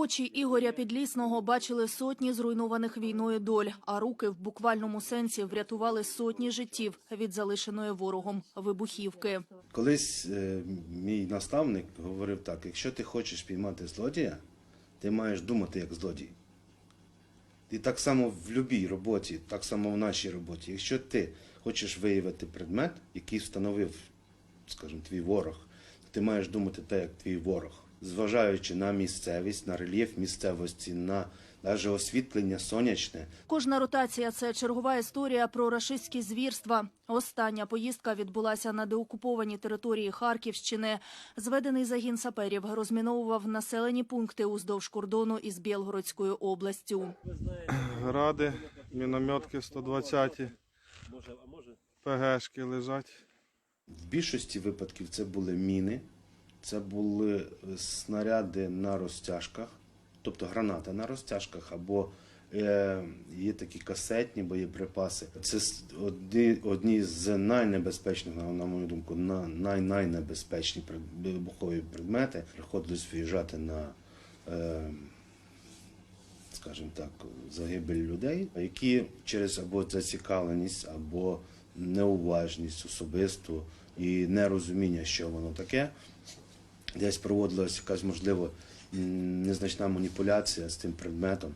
Очі Ігоря Підлісного бачили сотні зруйнованих війною доль, а руки в буквальному сенсі врятували сотні життів від залишеної ворогом вибухівки. Колись е, мій наставник говорив так: якщо ти хочеш піймати злодія, ти маєш думати як злодій. І так само в будь-якій роботі, так само в нашій роботі. Якщо ти хочеш виявити предмет, який встановив, скажімо, твій ворог, то ти маєш думати так, як твій ворог, зважаючи на місцевість, на рельєф місцевості, на навіть освітлення сонячне. Кожна ротація це чергова історія про рашистські звірства. Остання поїздка відбулася на деокупованій території Харківщини. Зведений загін саперів розміновував населені пункти уздовж кордону із Білгородською областю. Гради, мінометки 120, ПГшки лежать. В більшості випадків це були міни, це були е, снаряди на розтяжках, тобто гранати на розтяжках, або е, є такі касетні боєприпаси. Це одні, одні з найнебезпечних, на, мою думку, на, най, найнебезпечні вибухові предмети. Приходилось виїжджати на. Е, скажімо так, загибель людей, які через або зацікавленість, або неуважність особисту і нерозуміння, що воно таке, десь проводилася якась, можливо, незначна маніпуляція з цим предметом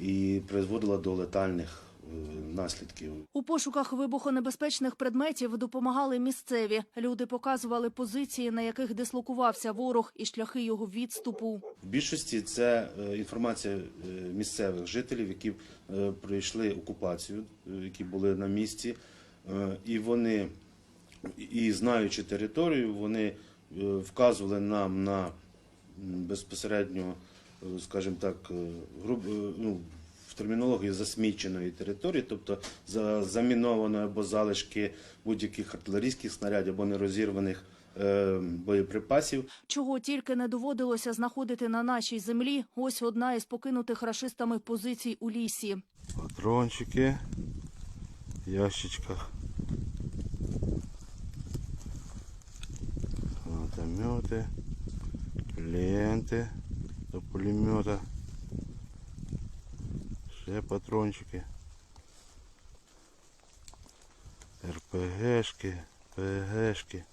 і призводила до летальних е, наслідків. У пошуках вибухонебезпечних предметів допомагали місцеві. Люди показували позиції, на яких дислокувався ворог, і шляхи його відступу. В більшості це е, інформація е, місцевих жителів, які пройшли окупацію, які були на місці, і вони, і знаючи територію, вони вказували нам на безпосередньо, е, скажімо так, е, груб, е, ну, в термінології засміченої території, тобто за замінованої або залишки будь-яких артилерійських снарядів або нерозірваних е, боєприпасів. Чого тільки не доводилося знаходити на нашій землі. Ось одна із покинутих рашистами позицій у лісі. Патрончики в ящичках. Гранатомети, ленти до пулемета. Ще патрончики. РПГшки, ПГшки,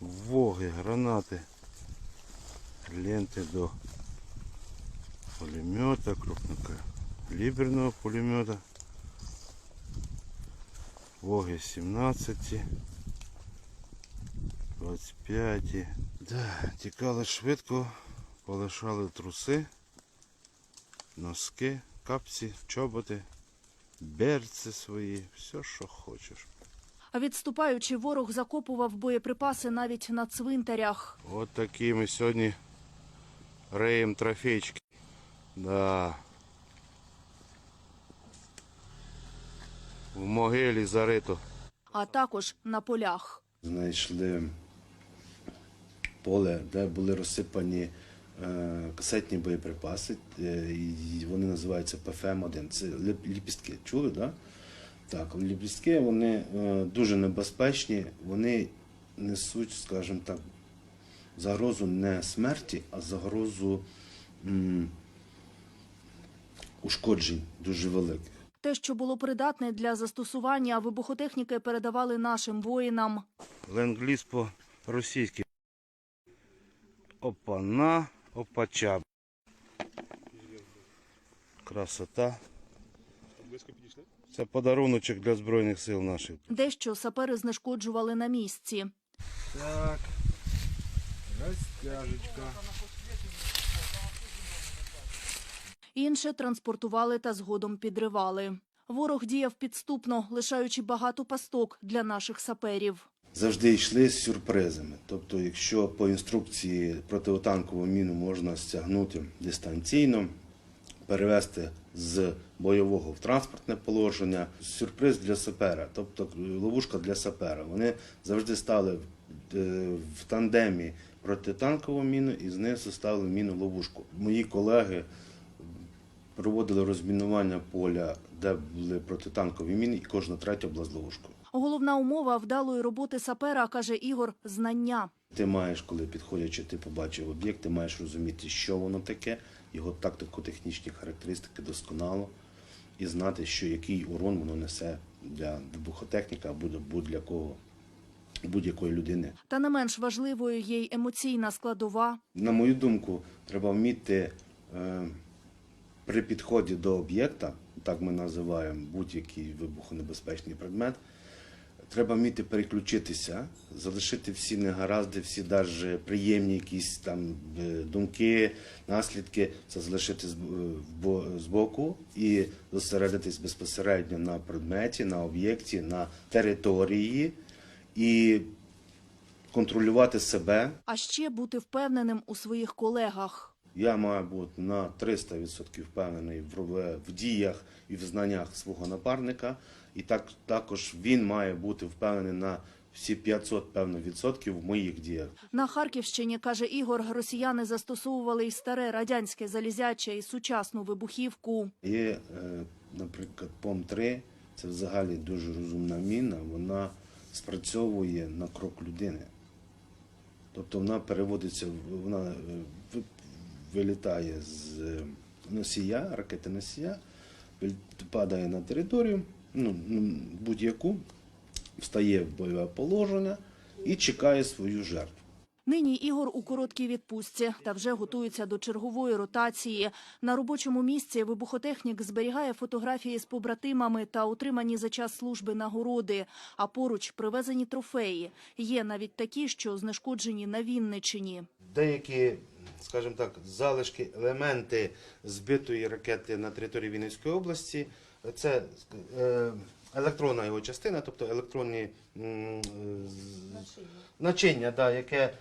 воги, гранати, ленти до пулемета, крупнокалиберного пулемета. Воги 17, 25. Да, тікали швидко, полишали труси, носки, капці, чоботи, берці свої, все, що хочеш. А відступаючи, ворог закопував боєприпаси навіть на цвинтарях. От такі ми сьогодні реєм трофейчики. Да. В могилі зарито. а також на полях. знайшли поле, де були розсипані е, касетні боєприпаси, е, і вони називаються ПФМ-1. Це ліпістки. Чули, да? так? Ліпістки вони е, дуже небезпечні, вони несуть, скажімо так, загрозу не смерті, а загрозу м, ушкоджень дуже великих. Те, що було придатне для застосування вибухотехніки, передавали нашим воїнам. Ленд-ліз по-російськи. Опана, опача. Красота. Це подаруночок для Збройних сил наших. Дещо сапери знешкоджували на місці. Так. Розтяжечка. Інше транспортували та згодом підривали. Ворог діяв підступно, лишаючи багато пасток для наших саперів. Завжди йшли з сюрпризами. Тобто, якщо по інструкції протитанкову міну можна стягнути дистанційно, перевести з бойового в транспортне положення, сюрприз для сапера, тобто ловушка для сапера. Вони завжди стали е, в тандемі протитанкову міну і знизу ставили міну ловушку. Мої колеги проводили розмінування поля, де були протитанкові міни, і кожна третя була з ловушкою. Головна умова вдалої роботи сапера, каже Ігор, знання. Ти маєш, коли підходячи, ти побачив об'єкт, ти маєш розуміти, що воно таке, його тактико-технічні характеристики досконало, і знати, що який урон воно несе для вибухотехніка або для будь-якого будь-якої людини. Та не менш важливою є й емоційна складова. На мою думку, треба вміти е, при підході до об'єкта, так ми називаємо будь-який вибухонебезпечний предмет, треба вміти переключитися, залишити всі негаразди, всі навіть приємні якісь там е, думки, наслідки, це залишити з- е, вбо- збоку і зосередитись безпосередньо на предметі, на об'єкті, на території і контролювати себе. А ще бути впевненим у своїх колегах. Я маю бути на 300% впевнений в діях і в знаннях свого напарника, і так також він має бути впевнений на всі 500 певно відсотків в моїх діях. На Харківщині, каже Ігор, росіяни застосовували і старе радянське залізяче, і сучасну вибухівку. Є, е, наприклад, ПОМ-3, це взагалі дуже розумна міна, вона спрацьовує на крок людини. Тобто вона переводиться, вона е, вилітає з е, носія, ракети носія, падає на територію, ну, будь-яку, встає в бойове положення і чекає свою жертву. Нині Ігор у короткій відпустці та вже готується до чергової ротації. На робочому місці вибухотехнік зберігає фотографії з побратимами та отримані за час служби нагороди. А поруч привезені трофеї. Є навіть такі, що знешкоджені на Вінничині. деякі, скажімо так, залишки, елементи збитої ракети на території Вінницької області. Це е, електронна його частина, тобто електронні м, з- начиння, да, яке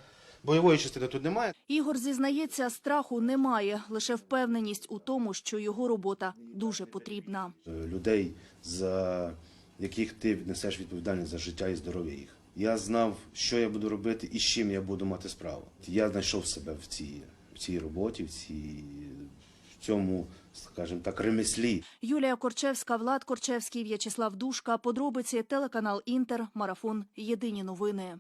бойової частини тут немає. Ігор зізнається, страху немає, лише впевненість у тому, що його робота дуже потрібна. Е, Людей, за яких ти несеш відповідальність за життя і здоров'я їх. Я знав, що я буду робити і з чим я буду мати справу. Я знайшов себе в цій, в цій роботі, в, цій, в цьому, скажімо так, ремеслі. Юлія Корчевська, Влад Корчевський, В'ячеслав Душка. Подробиці телеканал Інтер. Марафон. Єдині новини.